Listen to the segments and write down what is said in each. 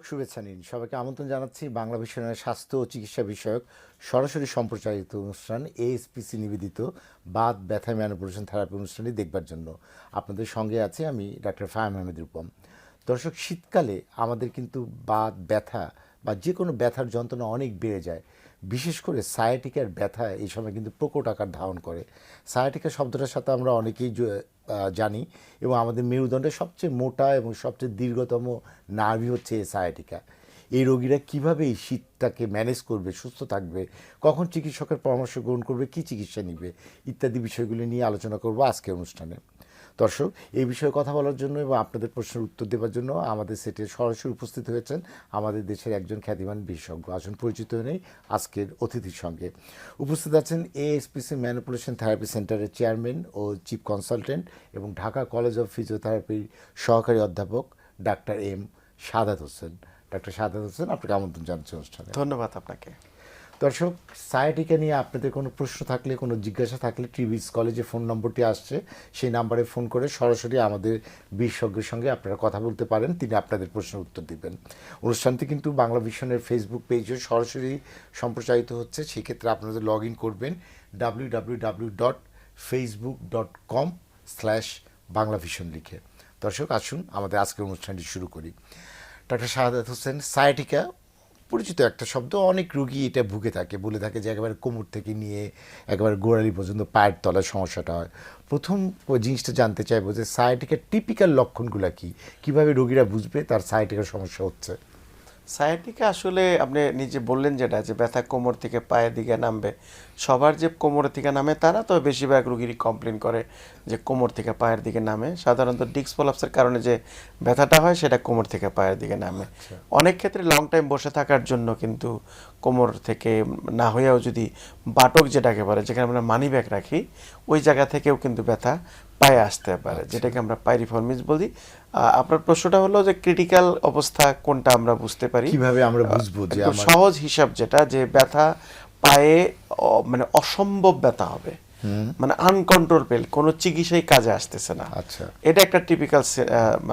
দর্শক শুভেচ্ছা নিন। সবাইকে আমন্ত্রণ জানাচ্ছি বাংলা ভিশনের স্বাস্থ্য ও চিকিৎসা বিষয়ক সরাসরি সম্প্রচারিত অনুষ্ঠান এএসপিসি নিবেদিত বাদ ব্যথা ম্যানোপুলেশন থেরাপি অনুষ্ঠানটি দেখবার জন্য। আপনাদের সঙ্গে আছে আমি ডাক্তার ফায়াম আহমেদ রূপম। দর্শক, শীতকালে আমাদের কিন্তু বাদ ব্যথা বা যে কোনো ব্যথার যন্ত্রণা অনেক বেড়ে যায়। বিশেষ করে সায়াটিকার ব্যথা এই সময় কিন্তু প্রকট আকার ধারণ করে। সায়াটিকা শব্দটার সাথে আমরা অনেকেই জানি এবং আমাদের মেরুদণ্ডের সবচেয়ে মোটা এবং সবচেয়ে দীর্ঘতম নার্ভই হচ্ছে এই সায়াটিকা এই রোগীরা কীভাবে এই শীতটাকে ম্যানেজ করবে, সুস্থ থাকবে, কখন চিকিৎসকের পরামর্শ গ্রহণ করবে, কী চিকিৎসা নিবে ইত্যাদি বিষয়গুলি নিয়ে আলোচনা করব আজকের অনুষ্ঠানে। দর্শক, এই বিষয়ে কথা বলার জন্য এবং আপনাদের প্রশ্নের উত্তর দেওয়ার জন্য আমাদের সেটে সরাসরি উপস্থিত হয়েছেন আমাদের দেশের একজন খ্যাতিমান বিশেষজ্ঞ। আসুন পরিচিত নেই আজকের অতিথির সঙ্গে। উপস্থিত আছেন এএসপিসি ম্যানিপুলেশন থেরাপি সেন্টারের চেয়ারম্যান ও চিফ কনসালটেন্ট এবং ঢাকা কলেজ অফ ফিজিওথেরাপির সহকারী অধ্যাপক ডাক্তার এম সাদাত হোসেন। ডাক্তার সাদাত হোসেন, আপনাকে আমন্ত্রণ জানাচ্ছি অনুষ্ঠানে। ধন্যবাদ আপনাকে। দর্শক, সায়াটিকা নিয়ে আপনাদের কোনো প্রশ্ন থাকলে, কোনো জিজ্ঞাসা থাকলে টিভিস কলেজে ফোন নম্বরটি আসছে, সেই নাম্বারে ফোন করে সরাসরি আমাদের বিশেষজ্ঞের সঙ্গে আপনারা কথা বলতে পারেন, তিনি আপনাদের প্রশ্নের উত্তর দিবেন। অনুষ্ঠানটি কিন্তু বাংলা ভিশনের ফেসবুক পেজে সরাসরি সম্প্রচারিত হচ্ছে, সেক্ষেত্রে আপনাদের লগ ইন করবেন W W W dot Facebook dot com slash Bangla vision লিখে। দর্শক, আসুন আমাদের আজকের অনুষ্ঠানটি শুরু করি। ডাক্তার শাহাদাত হোসেন, সায়াটিকা পরিচিত একটা শব্দ, অনেক রুগী এটা ভুগে থাকে, বলে থাকে যে একেবারে কোমর থেকে নিয়ে একেবারে গোড়ালি পর্যন্ত পায়ের তলার সমস্যাটা হয়। প্রথম জিনিসটা জানতে চাইব যে সায়াটিকার টিপিক্যাল লক্ষণগুলো কী? কীভাবে রোগীরা বুঝবে তার সায়াটিকার সমস্যা হচ্ছে? সায়াটিকা আসলে আপনি নিজে বললেন যেটা যে ব্যথা কোমর থেকে পায়ের দিকে নামবে। সবার যে কোমর থেকে নামে তারা তো বেশিরভাগ রুগীরই কমপ্লেন করে যে কোমর থেকে পায়ের দিকে নামে। সাধারণত ডিক্স প্রলাপসের কারণে যে ব্যথাটা হয় সেটা কোমর থেকে পায়ের দিকে নামে। অনেক ক্ষেত্রে লং টাইম বসে থাকার জন্য কিন্তু কোমর থেকে না হয়েও যদি বাটক যেটাকে বলে যেখানে আমরা মানি ব্যাগ রাখি ওই জায়গা থেকেও কিন্তু ব্যথা পায়ে আসতে পারে যেটাকে আমরা পাইরিফর্মিস বলি। আপনার প্রশ্নটা হলো যে ক্রিটিক্যাল অবস্থা কোনটা আমরা বুঝতে পারি? কীভাবে আমরা বুঝব যে সহজ হিসাব যেটা যে ব্যথা পায়ে মানে অসম্ভব ব্যথা হবে। মানে আনকন্ট্রোল পেল কোনো চিকিৎসাই কাজে আসতেছে না। আচ্ছা। এটা একটা টিপিক্যাল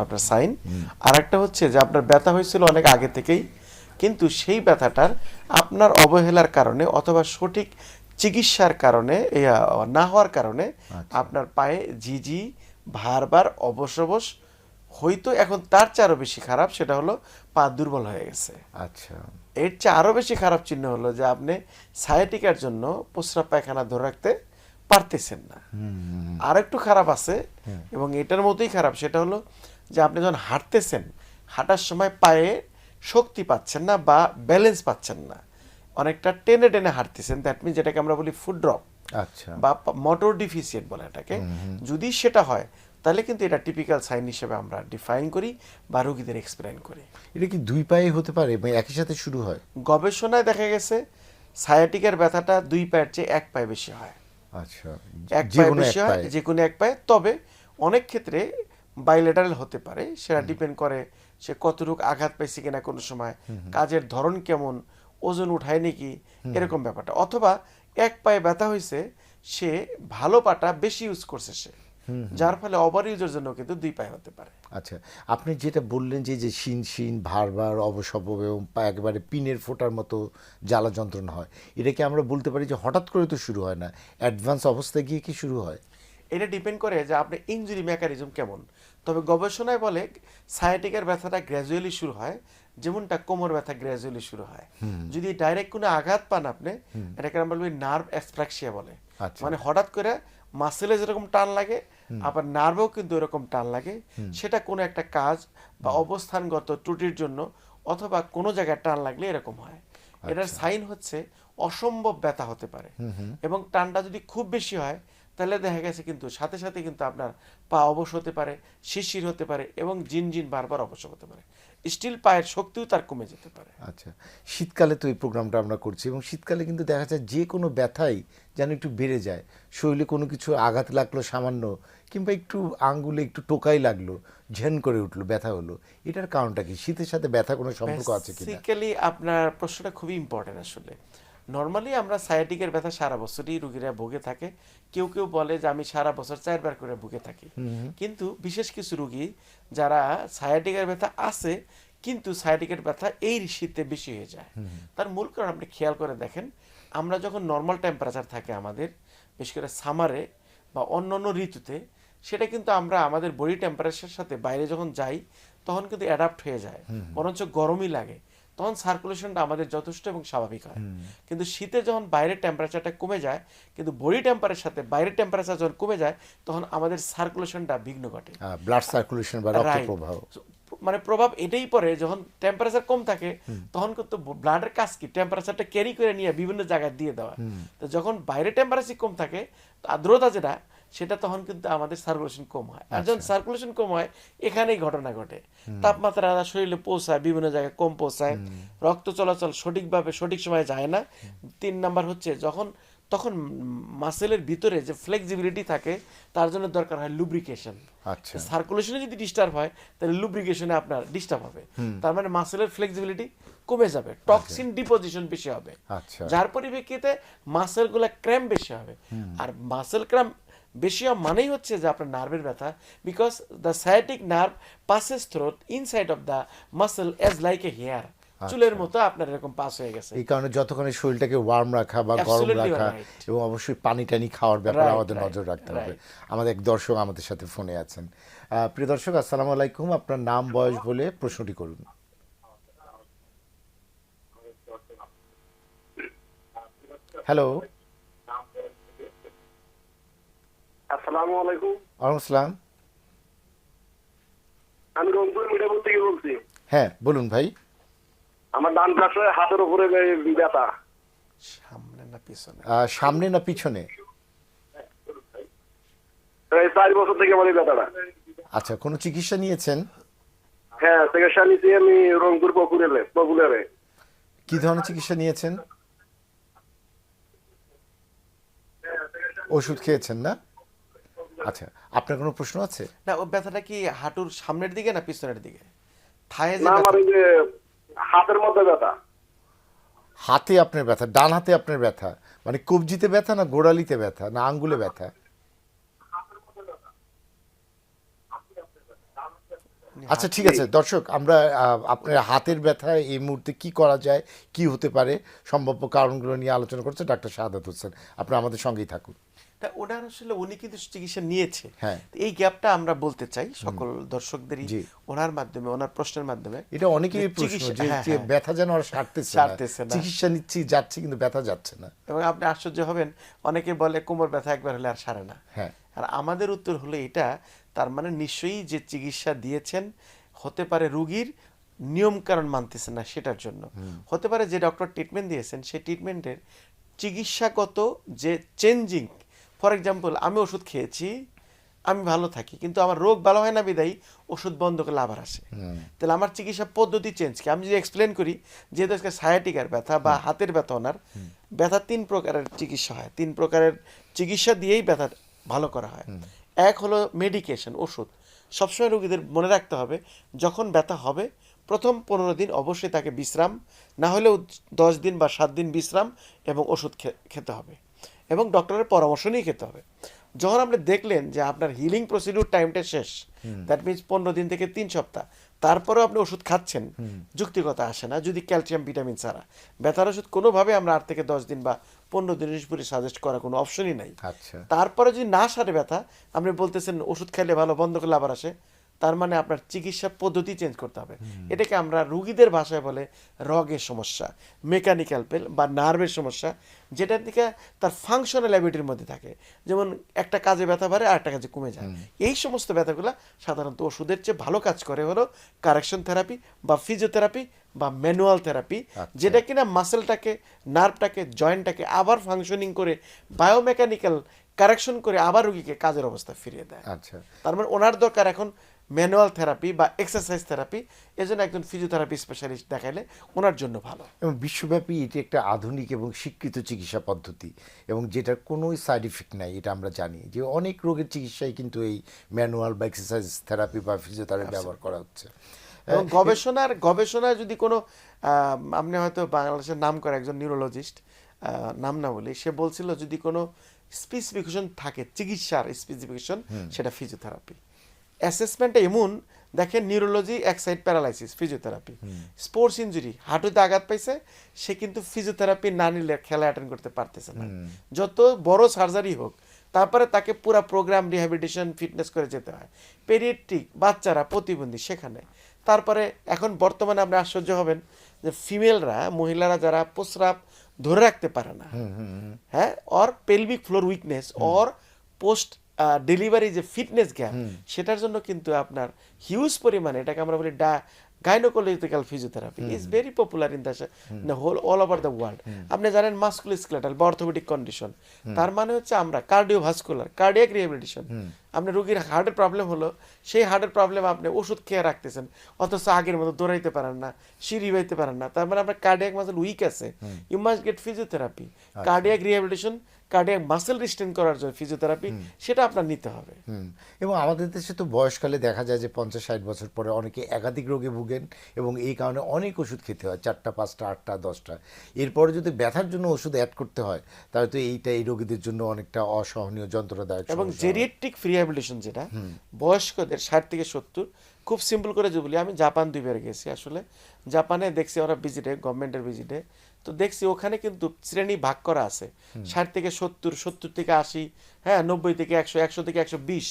আপনার সাইন আর একটা হচ্ছে যে আপনার ব্যথা হয়েছিল অনেক আগে থেকেই কিন্তু সেই ব্যথাটার আপনার অবহেলার কারণে অথবা সঠিক চিকিৎসার কারণে না হওয়ার কারণে আপনার পায়ে ঝিঝি ভারবার অবশ অবশ হয়তো এখন তার চেয়ে আরও বেশি খারাপ সেটা হলো পা দুর্বল হয়ে গেছে। আচ্ছা। এর চেয়ে আরও বেশি খারাপ চিহ্ন হলো যে আপনি সায়াটিকার জন্য প্রস্রাব পায়খানা ধরে রাখতে পারতেছেন না। আর একটু খারাপ আছে এবং এটার মতোই খারাপ সেটা হলো যে আপনি যখন হাঁটতেছেন হাঁটার সময় পায়ে শক্তি পাচ্ছেন না বা ব্যালেন্স পাচ্ছেন না। অনেকটা টেনে টেনে হাঁটতেছেন দ্যাট মিন যেটাকে আমরা বলি ফুড ড্রপ আচ্ছা। বা মোটর ডিফিসিয়েন্ট বলে এটাকে। যদি সেটা হয় তাহলে কিন্তু এটা টিপিক্যাল সাইন হিসেবে আমরা ডিফাইন করি বা রোগীদের এক্সপ্লেন করি। এটা কি দুই পায়ে হতে পারে? একই সাথে শুরু হয়? গবেষণায় দেখা গেছে সায়াটিকের ব্যথাটা দুই পায়ের চেয়ে এক পায়ে বেশি হয়। আচ্ছা। এক পায়ে বেশি হয় যে কোনো এক পায়ে। তবে অনেক ক্ষেত্রে বাইলেটারাল হতে পারে। সেটা ডিপেন্ড করে সে কতটুকু আঘাত পাইছে কিনা কোনো সময়। কাজের ধরন কেমন? ওজন উঠায় নাকি? এরকম ব্যাপারটা। অথবা এক পায়ে ব্যথা হয়েছে সে ভালো পাটা বেশি ইউজ করছে সে। যার ফলে ওভার ইউজের জন্য কিন্তু দুই পায়ে হতে পারে। আচ্ছা আপনি যেটা বললেন যে যে শিন শিন ভারবার অবসব এবং একেবারে পিনের ফোটার মতো জ্বালা যন্ত্রণা হয় এটা কি আমরা বলতে পারি যে হঠাৎ করে তো শুরু হয় না? অ্যাডভান্স অবস্থায় গিয়ে কি শুরু হয়? এটা ডিপেন্ড করে যে আপনার ইনজুরি মেকানিজম কেমন। তবে গবেষণায় বলে সায়াটিকের ব্যথাটা গ্র্যাজুয়ালি শুরু হয় যেমনটা কোমর ব্যথা গ্র্যাজুয়ালি শুরু হয়। যদি ডাইরেক্ট কোনো আঘাত পান আপনি এটাকে আমরা বলি নার্ভ এক্সপ্রাক্সিয়া বলে। আচ্ছা। মানে হঠাৎ করে মাসেলে যেরকম টান লাগে আবার নার্ভেও কিন্তু এরকম টান লাগে সেটা কোনো একটা কাজ বা অবস্থানগত ত্রুটির জন্য অথবা কোনো জায়গায় টান লাগলে এরকম হয়। এটার সাইন হচ্ছে অসম্ভব ব্যথা হতে পারে। এবং টানটা যদি খুব বেশি হয় তাহলে দেখা গেছে কিন্তু সাথে সাথে কিন্তু আপনার পা অবশ হতে পারে শিরশির হতে পারে এবং জিন জিন বারবার অবশ হতে পারে। স্টিল পায়ের শক্তিও তার কমে যেতে পারে। আচ্ছা শীতকালে তো এই প্রোগ্রামটা আমরা করছি এবং শীতকালে কিন্তু দেখা যায় যে কোনো ব্যথাই যেন একটু বেড়ে যায়। শরীরে কোনো কিছু আঘাত লাগল সামান্য কিংবা একটু আঙ্গুলে একটু টোকাই লাগল ঝেন করে উঠল ব্যথা হলো এটার কারণটা কি? শীতের সাথে ব্যথা কোনো সম্পর্ক আছে কি আপনার প্রশ্নটা খুবই ইম্পর্টেন্ট আসলে। নর্মালি আমরা সায়াটিকের ব্যথা সারা বছরই রুগীরা ভুগে থাকে। কেউ কেউ বলে যে আমি সারা বছর চারবার করে ভুগে থাকি। কিন্তু বিশেষ কিছু রুগী যারা সায়াটিকের ব্যথা আছে কিন্তু সাইডিকের ব্যথা এই শীতে বেশি হয়ে যায়। তার মূল কারণ আপনি খেয়াল করে দেখেন আমরা যখন নর্মাল টেম্পারেচার থাকে আমাদের বিশেষ করে সামারে বা অন্য অন্য ঋতুতে সেটা কিন্তু আমরা আমাদের বডি টেম্পারেচারের সাথে বাইরে যখন যাই তখন কিন্তু অ্যাডাপ্ট হয়ে যায়। বরঞ্চ গরমই লাগে। তখন সার্কুলেশনটা আমাদের যথেষ্ট এবং স্বাভাবিক হয়। কিন্তু শীতে যখন বাইরের টেম্পারেচারটা কমে যায় কিন্তু বডি টেম্পারের সাথে বাইরের টেম্পারেচার যখন কমে যায় তখন আমাদের সার্কুলেশনটা বিঘ্ন ঘটে। ব্লাড সার্কুলেশন বা রক্ত প্রবাহ। মানে প্রভাব এটাই পড়ে যখন টেম্পারেচার কম থাকে তখন কিন্তু ব্লাডের কাজ কি? টেম্পারেচারটা ক্যারি করে নিয়ে বিভিন্ন জায়গায় দিয়ে দেওয়া। তো যখন বাইরে টেম্পারেচার কম থাকে আর্দ্রতা যেটা সেটা তখন কিন্তু আমাদের সার্কুলেশন কম হয়। আর যখন সার্কুলেশন কম হয় এখানেই ঘটনা ঘটে। তাপমাত্রা শরীরে পৌঁছায় বিভিন্ন জায়গায় কম পৌঁছায়। রক্ত চলাচল সঠিকভাবে সঠিক সময়ে যায় না। তিন নাম্বার হচ্ছে যখন তখন মাসেলের ভিতরে যে ফ্লেক্সিবিলিটি থাকে তার জন্য দরকার হয় লুব্রিকেশন আচ্ছা। সার্কুলেশনে যদি ডিস্টার্ব হয় তাহলে লুব্রিকেশনে আপনার ডিস্টার্ব হবে। তার মানে মাসেলের ফ্লেক্সিবিলিটি কমে যাবে। টক্সিন ডিপোজিশন বেশি হবে। আচ্ছা। যার পরিপ্রেক্ষিতে মাসেলগুলো ক্র্যাম্প বেশি হবে। আর মাসেল ক্র্যাম্প বেশি মানেই হচ্ছে যে আপনার নার্ভের ব্যথা because the sciatic nerve passes through inside of the muscle as like a hair চুলের মতো আপনার এরকম পাস হয়ে গেছে। এই কারণে যতক্ষণ শরীরটাকে ওয়ার্ম রাখা বা গরম রাখা এবং অবশ্যই পানি টানি খাওয়ার ব্যাপারে আমাদের নজর রাখতে হবে। আমাদের এক দর্শক আমাদের সাথে ফোনে আছেন। প্রিয় দর্শক আসসালামু আলাইকুম। আপনার নাম বয়স বলে প্রশ্নটি করুন। হ্যালো আসসালামু আলাইকুম। ওয়ালাইকুম আসসালাম। আমি রংপুর মিঠাপুর থেকে বলছি। হ্যাঁ বলুন ভাই। আমার ডান পাশে হাতের উপরে ব্যথা। সামনে না পিছনে? সামনে না পিছনে? প্রায় চার বছর থেকে আমার ব্যথাটা। আচ্ছা কোনো চিকিৎসা নিয়েছেন? হ্যাঁ চিকিৎসা নিচ্ছি আমি রংপুর পপুলারে পপুলারে কি ধরনের চিকিৎসা নিয়েছেন? ওষুধ খেয়েছেন না? আচ্ছা আপনার কোনো প্রশ্ন আছে? না ও ব্যথাটা কি হাঁটুর সামনের দিকে না পিছনের দিকে? থায়ে যে না আমার এই যে হাতের মধ্যে ব্যথা। হাতে আপনার ব্যথা ডান হাতে আপনার ব্যথা মানে কবজিতে ব্যথা না গোড়ালিতে ব্যথা না আঙ্গুলে ব্যথা? আচ্ছা ঠিক আছে দর্শক আমরা আপনার হাতের ব্যথা এই মুহূর্তে কি করা যায় কি হতে পারে সম্ভাব্য কারণগুলো নিয়ে আলোচনা করছে ডাক্তার শাহাদাত হোসেন। আপনারা আমাদের সঙ্গেই থাকুন। তা ওনার আসলে উনি কিন্তু চিকিৎসা নিয়েছে। হ্যাঁ। এই গ্যাপটা আমরা বলতে চাই সকল দর্শকদেরই ওনার মাধ্যমে ওনার প্রশ্নের মাধ্যমে। এটা অনেকেরই প্রশ্ন যে হ্যাঁ, যে হ্যাঁ। ব্যথা যেন আর সারতেছে না। সারতেছে না। চিকিৎসা নিচ্ছি যাচ্ছে কিন্তু ব্যথা যাচ্ছে না। এবং আপনি আশ্চর্য হবেন অনেকে বলে কোমর ব্যথা একবার হলে আর সারে না। হ্যাঁ। আর আমাদের উত্তর হলো এটা তার মানে নিশ্চয়ই যে চিকিৎসা দিয়েছেন হতে পারে রুগীর নিয়ম কারণ মানতেছে না সেটার জন্য। হতে পারে যে ডক্টর ট্রিটমেন্ট দিয়েছেন সেই ট্রিটমেন্টের চিকিৎসাগত যে চেঞ্জিং ফর এক্সাম্পল আমি ওষুধ খেয়েছি আমি ভালো থাকি কিন্তু আমার রোগ ভালো হয় না বিদায়ী ওষুধ বন্ধ করলে আবার আসে। তাহলে আমার চিকিৎসা পদ্ধতি চেঞ্জ কি? আমি যদি এক্সপ্লেন করি যেহেতু আজকে সায়াটিকার ব্যথা বা হাতের ব্যথা ওনার ব্যথা তিন প্রকারের চিকিৎসা হয়। তিন প্রকারের চিকিৎসা দিয়েই ব্যথা ভালো করা হয়। এক হলো মেডিকেশন ওষুধ। সবসময় রোগীদের মনে রাখতে হবে যখন ব্যথা হবে প্রথম পনেরো দিন অবশ্যই তাকে বিশ্রাম না হলেও দশ দিন বা সাত দিন বিশ্রাম এবং ওষুধ খে- খেতে হবে। এবং ডক্টরের পরামর্শ নিয়ে খেতে হবে। যখন আপনি দেখলেন যে আপনার হিলিং প্রসিডিউর টাইমটা শেষ দ্যাট মিনস পনেরো দিন থেকে তিন সপ্তাহ তারপরেও আপনি ওষুধ খাচ্ছেন যুক্তিকতা আসে না যদি ক্যালসিয়াম ভিটামিন ছাড়া। ব্যথার ওষুধ কোনোভাবে আমরা আট থেকে দশ দিন বা পনেরো দিনের পরে সাজেস্ট করা কোনো অপশনই নাই। আচ্ছা। তারপরে যদি না সারে ব্যথা আপনি বলতেছেন ওষুধ খাইলে ভালো বন্ধ করলে আবার আসে। তার মানে আপনার চিকিৎসা পদ্ধতি চেঞ্জ করতে হবে। এটাকে আমরা রুগীদের ভাষায় বলে রগের সমস্যা মেকানিক্যাল পেল বা নার্ভের সমস্যা যেটার দিকে তার ফাংশনাল অ্যাবিলিটির মধ্যে থাকে। যেমন একটা কাজে ব্যথা বাড়ে আর একটা কাজে কমে যায়। এই সমস্ত ব্যথাগুলো সাধারণত ওষুধের চেয়ে ভালো কাজ করে হলো কারেকশন থেরাপি বা ফিজিওথেরাপি বা ম্যানুয়াল থেরাপি যেটা কিনা মাসেলটাকে নার্ভটাকে জয়েন্টটাকে আবার ফাংশনিং করে বায়োমেকানিক্যাল কারেকশন করে আবার রুগীকে কাজের অবস্থা ফিরিয়ে দেয়। আচ্ছা। তার মানে ওনার দরকার এখন ম্যানুয়াল থেরাপি বা এক্সারসাইজ থেরাপি এজন্য একজন ফিজিওথেরাপি স্পেশালিস্ট দেখাইলে ওনার জন্য ভালো। এবং বিশ্বব্যাপী এটি একটা আধুনিক এবং স্বীকৃত চিকিৎসা পদ্ধতি এবং যেটার কোনোই সাইড ইফেক্ট নাই এটা আমরা জানি যে অনেক রোগের চিকিৎসায় কিন্তু এই ম্যানুয়াল বা এক্সারসাইজ থেরাপি বা ফিজিওথেরাপি ব্যবহার করা হচ্ছে। এবং গবেষণার গবেষণায় যদি কোনো আপনি হয়তো বাংলাদেশের নাম করা একজন নিউরোলজিস্ট নাম না বলি সে বলছিল যদি কোনো স্পেসিফিকেশন থাকে চিকিৎসার স্পেসিফিকেশন সেটা ফিজিওথেরাপি অ্যাসেসমেন্টটা এমন দেখেন নিউরোলজি এক side paralysis physiotherapy sports injury হাঁটুতে আঘাত পাইছে সে কিন্তু ফিজিওথেরাপি না নিলে খেলা অ্যাটেন্ড করতে পারতেছে না। যত বড় সার্জারি হোক তারপরে তাকে পুরো প্রোগ্রাম রিহ্যাবিলিটেশন ফিটনেস করে যেতে হয়। পেরিয়েট্রিক বাচ্চারা প্রতিবন্ধী সেখানে। তারপরে এখন বর্তমানে আপনি আশ্চর্য হবেন যে ফিমেলরা মহিলারা যারা প্রস্রাব ধরে রাখতে পারে না হ্যাঁ or pelvic floor weakness or post delivery যে ফিটনেস গ্যাপ সেটার জন্য কিন্তু আপনার হিউজ পরিমাণে এটাকে আমরা বলি ডা gynaecological physiotherapy is very popular in the whole all over the world আপনি জানেন মাস্কুলোস্কেলেটাল বা অর্থোপেডিক কন্ডিশন তার মানে হচ্ছে আমরা কার্ডিওভাস্কুলার কার্ডিয়াক রিহ্যাবিলিটেশন আপনি রোগীর হার্টের প্রবলেম হলো সেই হার্টের প্রবলেম আপনি ওষুধ খেয়ে রাখতেছেন অথচ আগের মতো দৌড়াইতে পারেন না সিঁড়ি বাইতে পারেন না। তার মানে আপনার কার্ডিয়াক মাসেল উইক আছে। You must get physiotherapy cardiac rehabilitation cardiac muscle রিস্টেন করার জন্য ফিজিওথেরাপি সেটা আপনার নিতে হবে। এবং আমাদের দেশে তো বয়সকালে দেখা যায় যে পঞ্চাশ ষাট বছর পরে অনেকে একাধিক রোগে ভুগেন এবং এই কারণে অনেক ওষুধ খেতে হয় চারটা পাঁচটা আটটা দশটা। এরপরে যদি ব্যথার জন্য ওষুধ অ্যাড করতে হয় তাহলে তো এইটা এই রোগীদের জন্য অনেকটা অসহনীয় যন্ত্রণাদায়ক এবং। জেরিয়েট্রিক রিহ্যাবিলিটেশন যেটা বয়স্কদের ষাট থেকে সত্তর খুব সিম্পল করে যে বলি আমি জাপান দুইবার গেছি আসলে। জাপানে দেখছি ওরা ভিজিটে গভর্নমেন্টের ভিজিটে তো দেখছি ওখানে কিন্তু শ্রেণি ভাগ করা আছে। ষাট থেকে সত্তর সত্তর থেকে আশি হ্যাঁ নব্বই থেকে একশো একশো থেকে একশো বিশ।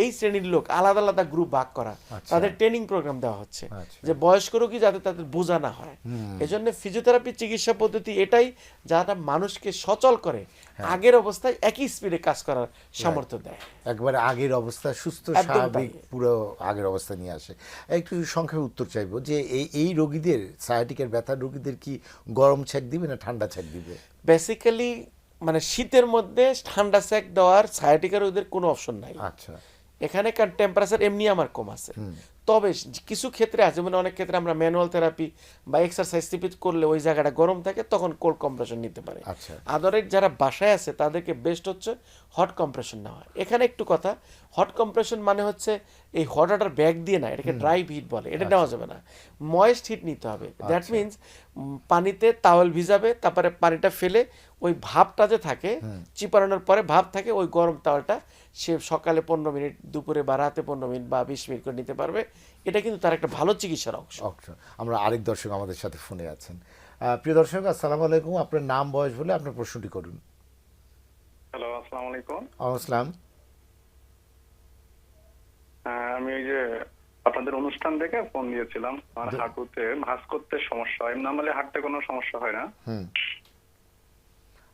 এই শ্রেণির লোক আলাদা আলাদা গ্রুপ ভাগ করা। তাদের ট্রেনিং প্রোগ্রাম দেওয়া হচ্ছে। আচ্ছা। যে বয়স্ক রোগী যাতে তাদের বোঝা না হয়। এজন্য ফিজিওথেরাপি চিকিৎসা পদ্ধতি এটাই যারা মানুষকে সচল করে হ্যাঁ। আগের অবস্থায় একই স্পিডে কাজ করার সামর্থ্য দেয়। একবারে আগের অবস্থা সুস্থ স্বাভাবিক পুরো আগের অবস্থা নিয়ে আসে। একটু সংক্ষেপে উত্তর চাইব যে এই এই রোগীদের সায়াটিকের ব্যথার রোগীদের কি গরম ছ্যাক দিবে না ঠান্ডা ছ্যাক দিবে? বেসিক্যালি মানে শীতের মধ্যে ঠান্ডা স্যাক দেওয়ার সায়াটিকার ওদের কোনো অপশন নাই। আচ্ছা। এখানে কারণ টেম্পারেচার এমনি আমার কম আছে। তবে কিছু ক্ষেত্রে আছে মানে অনেক ক্ষেত্রে আমরা ম্যানুয়াল থেরাপি বা এক্সারসাইজ থেরাপি করলে ওই জায়গাটা গরম থাকে তখন কোল্ড কম্প্রেশন নিতে পারে। আচ্ছা। আদারের যারা বাসায় আছে তাদেরকে বেস্ট হচ্ছে হট কম্প্রেশন নেওয়া। এখানে একটু কথা হট কম্প্রেশন মানে হচ্ছে এই হট ওয়াটার ব্যাগ দিয়ে না এটাকে ড্রাই হিট বলে এটা নেওয়া যাবে না। ময়েস্ট হিট নিতে হবে। দ্যাট মিনস পানিতে তাওয়েল ভিজাবে তারপরে পানিটা ফেলে ওই ভাবটা যে থাকে চিপানোর পরে ভাব থাকে ওই গরম তাওয়ালটা সে সকালে পনেরো মিনিট দুপুরে বা রাতে পনেরো মিনিট বা বিশ মিনিট করে নিতে পারবে। এটা কিন্তু তার একটা ভালো চিকিৎসার অংশ। আমরা আরেক দর্শক আমাদের সাথে ফোনে আছেন। প্রিয় দর্শক আসসালামু আলাইকুম। আপনার নাম বয়স বলে আপনার প্রশ্নটি করুন। হ্যালো আসসালামু আলাইকুম। আসসালাম। হ্যাঁ, আমি ওই যে আপনাদের অনুষ্ঠান দেখে ফোন দিয়েছিলাম। আমার হাঁটুতে ভাঁজ করতে সমস্যা হয়। নর্মালি হাঁটতে কোনো সমস্যা হয় না। হুম।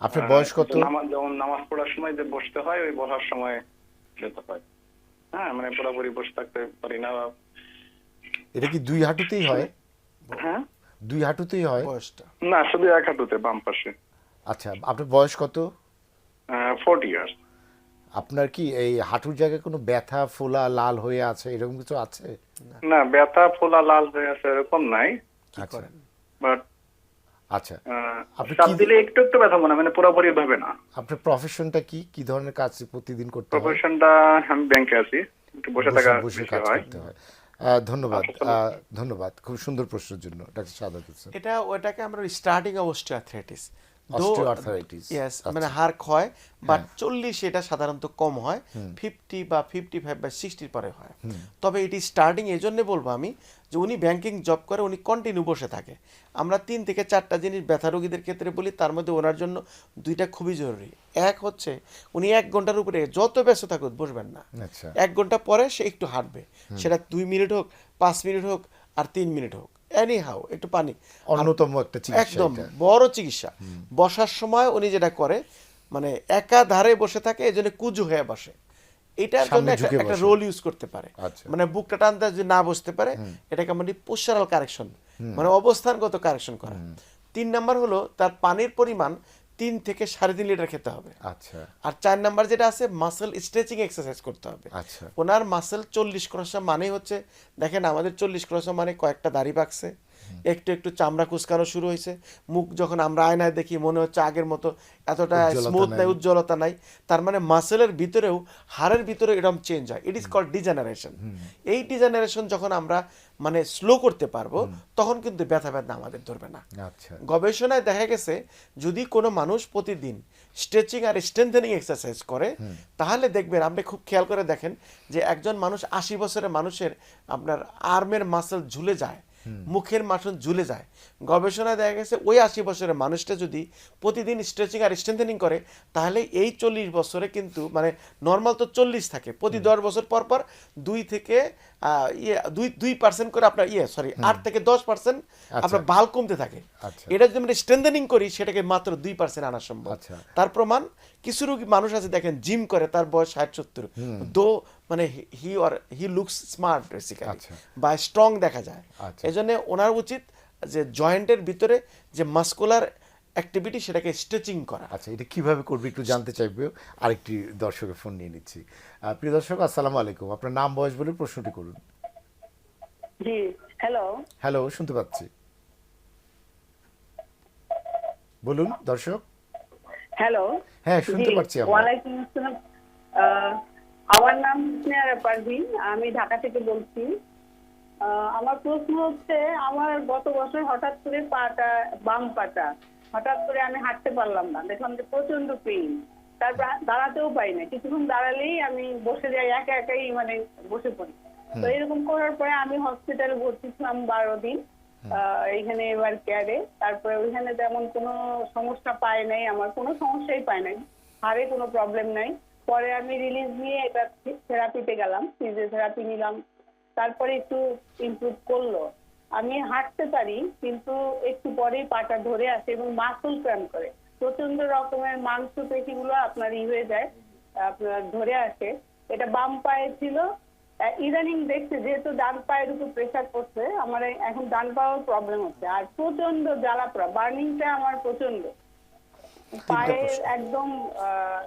আপনার বয়স কত? নামাজ যেমন নামাজ পড়ার সময় যে বসতে হয় ওই বসার সময় যেতে হয়। হ্যাঁ মানে পুরোপুরি বসে থাকতে পারি না। এটা কি দুই হাঁটুতেই হয়? হ্যাঁ? দুই হাঁটুতেই হয়? বয়সটা। না শুধু এক হাঁটুতে বাম পাশে। আচ্ছা আপনার বয়স কত? Forty years. আপনার কি এই হাঁটুর জায়গায় কোনো ব্যথা ফোলা লাল হয়ে আছে এরকম কিছু আছে? না ব্যথা ফোলা লাল হয়ে আছে এরকম নাই। আচ্ছা। বাট আচ্ছা। আপনি কি- দিলে একটু একটু ব্যথা মনে মানে পুরোপুরি ভাবে না। আপনার প্রফেশনটা কি? কি ধরনের কাজ প্রতিদিন করতে হয়? প্রফেশনটা আমি ব্যাংকে আছি একটু বসে থাকা বসে কাজ করতে হয়। ধন্যবাদ। আহ, ধন্যবাদ। খুব সুন্দর প্রশ্নের জন্য ডাক্তার সাদাত এটা ওটাকে আমরা স্টার্টিং অফ আচ্ছা। মানে হাড় ক্ষয় বাট চল্লিশ এটা সাধারণত কম হয় ফিফটি বা ফিফটি ফাইভ বা সিক্সটির পরে হয়। তবে এটি স্টার্টিং এই জন্য বলব আমি যে উনি ব্যাংকিং জব করে উনি কন্টিনিউ বসে থাকে। আমরা তিন থেকে চারটা জিনিস ব্যথা রোগীদের ক্ষেত্রে বলি তার মধ্যে ওনার জন্য দুইটা খুবই জরুরি। এক হচ্ছে উনি এক ঘণ্টার উপরে যত ব্যস্ত থাকুক বসবেন না। আচ্ছা। এক ঘণ্টা পরে সে একটু হাঁটবে। সেটা দুই মিনিট হোক পাঁচ মিনিট হোক আর তিন মিনিট হোক। এনি হাউ একটু পানি। অন্যতম একটা চিকিৎসা একদম বড় চিকিৎসা। বসার সময় উনি যেটা করে মানে একা ধারে বসে থাকে এই জন্য কুজু হয়ে বসে। এটার জন্য একটা-। রোল ইউজ করতে পারে। আচ্ছা। মানে বুকটা টানতে যদি না বসতে পারে এটাকে মানে পোস্টারাল কারেকশন মানে অবস্থানগত কারেকশন করা। তিন নাম্বার হলো তার পানির পরিমাণ তিন থেকে সাড়ে তিন লিটার খেতে হবে। আচ্ছা। আর চার নাম্বার যেটা আছে মাসেল স্ট্রেচিং এক্সারসাইজ করতে হবে। আচ্ছা। ওনার মাসেল চল্লিশ ক্রসা মানে হচ্ছে দেখেন আমাদের চল্লিশ ক্রসা মানে কয়েকটা দাড়ি পাকছে একটু একটু চামড়া কুচকানো শুরু হয়েছে। মুখ যখন আমরা আয়নায় দেখি মনে হচ্ছে আগের মতো এতটা স্মুথ নাই। উজ্জ্বলতা নাই। তার মানে মাসেলের ভিতরেও হাড়ের ভিতরে এরকম চেঞ্জ হয়। ইট ইজ কল্ড ডিজেনারেশন এই ডিজেনারেশন যখন আমরা মানে স্লো করতে পারব তখন কিন্তু ব্যথা ব্যথা আমাদের ধরবে না। আচ্ছা। গবেষণায় দেখা গেছে যদি কোনো মানুষ প্রতিদিন স্ট্রেচিং আর স্ট্রেংথেনিং এক্সারসাইজ করে তাহলে দেখবেন আপনি খুব খেয়াল করে দেখেন যে একজন মানুষ আশি বছরের মানুষের আপনার আর্মের মাসেল ঝুলে যায়। মুখের মাসল ঝুলে যায়। গবেষণায় দেখা গেছে ওই আশি বছরের মানুষটা যদি প্রতিদিন স্ট্রেচিং আর স্ট্রেংথেনিং করে তাহলে এই চল্লিশ বছরে কিন্তু মানে নর্মাল তো চল্লিশ থাকে। প্রতি দশ বছর পর পর দুই থেকে ইয়ে দুই দুই পার্সেন্ট করে আপনার ইয়ে সরি আট থেকে দশ পার্সেন্ট আপনার বাল কমতে থাকে। আচ্ছা। এটা যদি আমরা স্ট্রেংথেনিং করি সেটাকে মাত্র দুই পার্সেন্ট আনা সম্ভব। আচ্ছা। তার প্রমাণ কিছু রোগী মানুষ আছে দেখেন জিম করে তার বয়স ষাট সত্তর। দো মানে he or he looks smart basically. বা স্ট্রং দেখা যায়। আচ্ছা। এই জন্য ওনার উচিত যে জয়েন্টের ভিতরে যে মাস্কুলার অ্যাক্টিভিটি সেটাকে স্ট্রেচিং করা। আচ্ছা এটা কীভাবে করবে একটু জানতে চাইবে। আরেকটি দর্শকের ফোন নিয়ে নিচ্ছি। প্রিয় দর্শক আসসালামু আলাইকুম। আপনার নাম বয়স বলে প্রশ্নটি করুন। জি হ্যালো হ্যালো শুনতে পাচ্ছি। বলুন দর্শক। হ্যালো হ্যাঁ, শুনতে পাচ্ছি আমরা। ওয়ালাইকুম আসসালাম। আমার নাম স্নেহারা পারভিন আমি ঢাকা থেকে বলছি। আমার প্রশ্ন হচ্ছে আমার গত বছর হঠাৎ করে পাটা বাম পাটা হঠাৎ করে আমি হাঁটতে পারলাম না। দেখলাম যে প্রচণ্ড পেইন। তারপর দাঁড়াতেও পাই না কিছুক্ষণ দাঁড়ালেই আমি বসে যাই একা একাই মানে বসে পড়ি। তো এরকম করার পরে আমি হসপিটালে ভর্তি ছিলাম বারো দিন। আহ, এইখানে এবার কেয়ারে তারপরে ওইখানে তেমন কোনো সমস্যা পায় নাই। আমার কোনো সমস্যাই পায় নাই। হাড়ে কোনো প্রবলেম নাই। পরে আমি রিলিজ নিয়ে এটা থেরাপিতে গেলাম ফিজিওথেরাপি নিলাম। তারপরে একটু ইমপ্রুভ করল। আমি হাঁটতে পারি, কিন্তু একটু পরেই পাটা ধরে আসে এবং মাসুল ক্র্যাম্প করে। প্রচণ্ড রকমের মাংস পেশিগুলো আপনার ই হয়ে যায়, আপনার ধরে আসে। এটা বাম পায়ে ছিল। ইদানিং দেখছে যেহেতু ডান পায়ের উপর প্রেশার পড়ছে, আমার এখন ডান পাওয়ার প্রবলেম হচ্ছে। আর প্রচণ্ড জ্বালা বার্নিংটা আমার প্রচণ্ড পায়ের একদম আহ,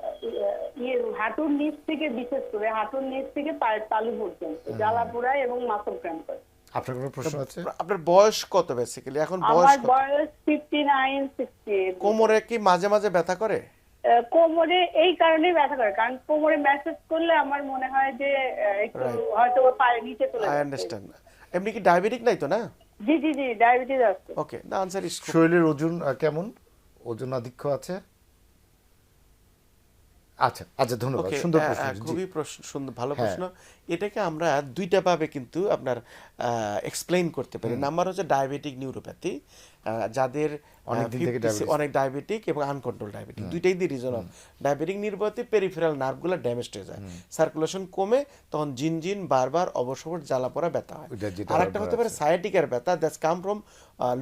ইয়ে হাঁটুর নিচ থেকে বিশেষ করে হাঁটুর নিচ থেকে পায়ের তালু পর্যন্ত জ্বালা পোড়ায় এবং মাসল ক্র্যাম্প করে। আপনার কোনো প্রশ্ন আছে? আপনার বয়স কত বেসিক্যালি এখন বয়স আমার কোমরে কি মাঝে মাঝে ব্যথা করে? কোমরে এই কারণেই ব্যথা করে কারণ কোমরে ম্যাসেজ করলে আমার মনে হয় যে আহ, একটু হয়তো পায়ের নিচে চলে আই আন্ডারস্ট্যান্ড এমনি কি ডায়াবেটিক নাই তো না? জি জি জি ডায়াবেটিস আছে। ওকে দ্য আনসার ইজ শরীরের ওজন কেমন? ওজন আধিক্য আছে? আচ্ছা আচ্ছা ধন্যবাদ। সুন্দর প্রশ্ন খুবই প্রশ্ন সুন্দর ভালো হ্যাঁ। প্রশ্ন। এটাকে আমরা দুইটা ভাবে কিন্তু আপনার এক্সপ্লেইন করতে পারি। নাম্বার হচ্ছে ডায়াবেটিক নিউরোপ্যাথি যাদের থেকে অনেক ডায়াবেটিক এবং আনকন্ট্রোল ডায়াবেটিক দুইটাই দিয়ে রিজন অফ ডায়াবেটিক পেরিফেরাল নার্ভগুলো ড্যামেজ হয়ে যায়। সার্কুলেশন কমে তখন জিন জিন বারবার অবসর জ্বালা পড়া ব্যথা হয়। আর একটা হতে পারে সায়াটিকার ব্যথা that's come from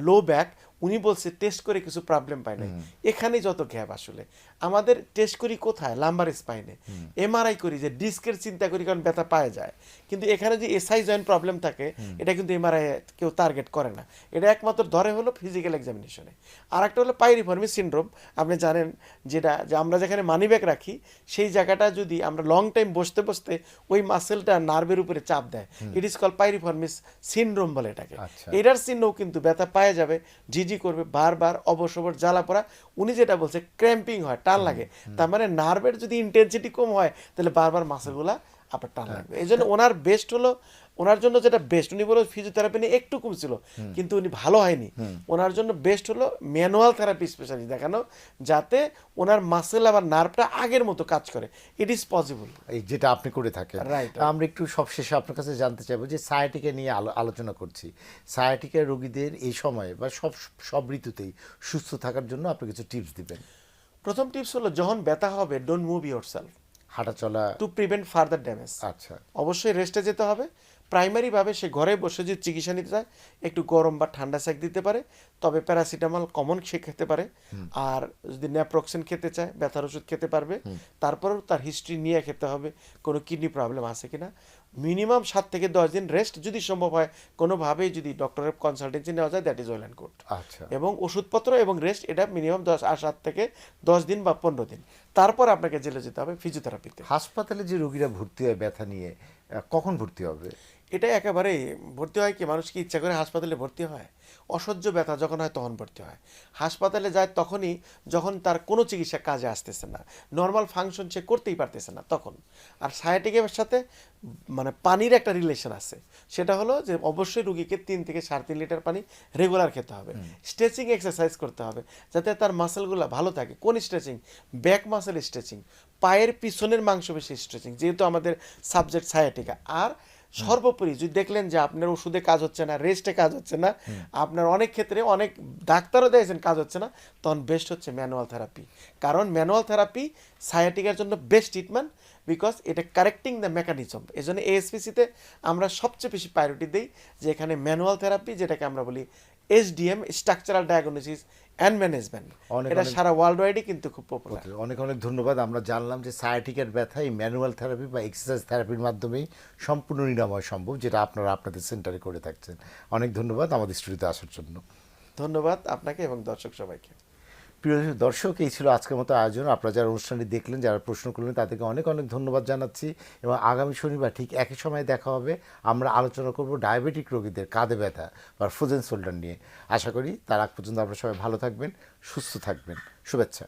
low back উনি বলছে টেস্ট করে কিছু প্রবলেম পায় নাই। এখানেই যত গ্যাপ আসলে। আমাদের টেস্ট করি কোথায়? লাম্বার স্পাইনে এমআরআই করি যে ডিস্কের চিন্তা করি কারণ ব্যথা পাওয়া যায়। কিন্তু এখানে যে এসআই জয়েন্ট প্রবলেম থাকে এটা কিন্তু এমআরআই কেউ টার্গেট করে না। এটা একমাত্র ধরে হলো ফিজিক্যাল এক্সামিনেশনে আর একটা হলো পাইরিফর্মি সিনড্রোম আপনি জানেন যেটা যে আমরা যেখানে মানি ব্যাগ রাখি সেই জায়গাটা যদি আমরা লং টাইম বসতে বসতে ওই মাসেলটা নার্ভের উপরে চাপ দেয় it is call piriformis syndrome বলে এটাকে। আচ্ছা। এটার চিহ্নও কিন্তু ব্যথা পাওয়া যাবে ঝিঝি করবে বারবার অবসবর জ্বালা পড়া। উনি যেটা বলছে ক্র্যাম্পিং হয় টান লাগে। তার মানে নার্ভের যদি ইন্টেন্সিটি কম হয় তাহলে বারবার মাসেলগুলা আপনার টান লাগবে এই জন্য ওনার বেস্ট হলো ওনার জন্য যেটা বেস্ট উনি বলো ফিজিওথেরাপি নিয়ে একটু কমছিল কিন্তু উনি ভালো হয়নি। ওনার জন্য বেস্ট হলো ম্যানুয়াল থেরাপি স্পেশালি দেখানো যাতে ওনার মাসেল আবার নার্ভটা আগের মতো কাজ করে। ইট ইজ পসিবল এই যেটা আপনি করে থাকেন। রাইট আমরা একটু সবশেষে আপনার কাছে জানতে চাইব যে সায়াটিকে নিয়ে আলো- আলোচনা করছি। সায়াটিকা রোগীদের এই সময়ে বা সব সব ঋতুতেই সুস্থ থাকার জন্য আপনি কিছু টিপস দিবেন। প্রথম টিপস হলো যখন ব্যথা হবে ডোন্ট মুভ ইউর সেলফ হাঁটা চলা টু প্রিভেন্ট ফার্দার ড্যামেজ আচ্ছা। অবশ্যই রেস্টে যেতে হবে। প্রাইমারিভাবে সে ঘরে বসে যদি চিকিৎসা নিতে চায় একটু গরম বা ঠান্ডা সেক দিতে পারে তবে প্যারাসিটামল কমন সে খেতে পারে। আর যদি ন্যাপ্রক্সিন খেতে চায় ব্যথার ওষুধ খেতে পারবে তারপরেও তার হিস্ট্রি নিয়ে খেতে হবে কোনো কিডনি প্রবলেম আছে কিনা। মিনিমাম সাত থেকে দশ দিন রেস্ট যদি সম্ভব হয় কোনোভাবেই যদি ডক্টরের কনসালটেন্সি নেওয়া যায় that is well and good আচ্ছা। এবং ওষুধপত্র এবং রেস্ট এটা মিনিমাম দশ আর সাত থেকে দশ দিন বা পনেরো দিন। তারপর আপনাকে জেলে যেতে হবে ফিজিওথেরাপিতে হাসপাতালে যে রোগীরা ভর্তি হয় ব্যথা নিয়ে কখন ভর্তি হবে? এটা একেবারে ভর্তি হয় কি মানুষ কি ইচ্ছা করে হাসপাতালে ভর্তি হয়। অসহ্য ব্যথা যখন হয় তখন ভর্তি হয়। হাসপাতালে যায় তখনই যখন তার কোনো চিকিৎসা কাজে আসতেছে না নর্মাল ফাংশন সে করতেই পারতেছে না তখন। আর সায়াটিকের সাথে মানে পানির একটা রিলেশন আছে। সেটা হলো যে অবশ্যই রুগীকে তিন থেকে সাড়ে তিন লিটার পানি রেগুলার খেতে হবে। স্ট্রেচিং এক্সারসাইজ করতে হবে যাতে তার মাসেলগুলো ভালো থাকে। কোন স্ট্রেচিং ব্যাক মাসেল স্ট্রেচিং পায়ের পিছনের মাংসপেশি স্ট্রেচিং যেহেতু আমাদের সাবজেক্ট সায়াটিকা আর সর্বোপরি যদি দেখলেন যে আপনার ওষুধে কাজ হচ্ছে না রেস্টে কাজ হচ্ছে না আপনার অনেক ক্ষেত্রে অনেক ডাক্তারও দিয়েছেন কাজ হচ্ছে না তখন বেস্ট হচ্ছে ম্যানুয়াল থেরাপি কারণ ম্যানুয়াল থেরাপি সায়াটিকার জন্য বেস্ট ট্রিটমেন্ট বিকজ এটা কারেক্টিং দ্য মেকানিজম এই জন্য এএসপিসিতে আমরা সবচেয়ে বেশি প্রায়োরিটি দিই যে এখানে ম্যানুয়াল থেরাপি যেটাকে আমরা বলি SDM structural diagnosis and management এটা সারা ওয়ার্ল্ড ওয়াইডে কিন্তু খুব পপুলার অনেক অনেক ধন্যবাদ। আমরা জানলাম যে সায়াটিকের ব্যথা এই ম্যানুয়াল থেরাপি বা এক্সারসাইজ থেরাপির মাধ্যমেই সম্পূর্ণ নিরাময় সম্ভব যেটা আপনারা আপনাদের সেন্টারে করে থাকছেন। অনেক ধন্যবাদ আমাদের স্টুডিওতে আসার জন্য। ধন্যবাদ আপনাকে এবং দর্শক সবাইকে। প্রিয় দর্শক, এই ছিল আজকের মতো আয়োজন। আপনারা যারা অনুষ্ঠানটি দেখলেন, যারা প্রশ্ন করলেন, তাদেরকে অনেক অনেক ধন্যবাদ জানাচ্ছি এবং আগামী শনিবার ঠিক একই সময় দেখা হবে। আমরা আলোচনা করব ডায়াবেটিক রোগীদের কাঁধে ব্যথা বা ফ্রোজেন শোল্ডার নিয়ে। আশা করি তার আগ পর্যন্ত আপনারা সবাই ভালো থাকবেন, সুস্থ থাকবেন। শুভেচ্ছা।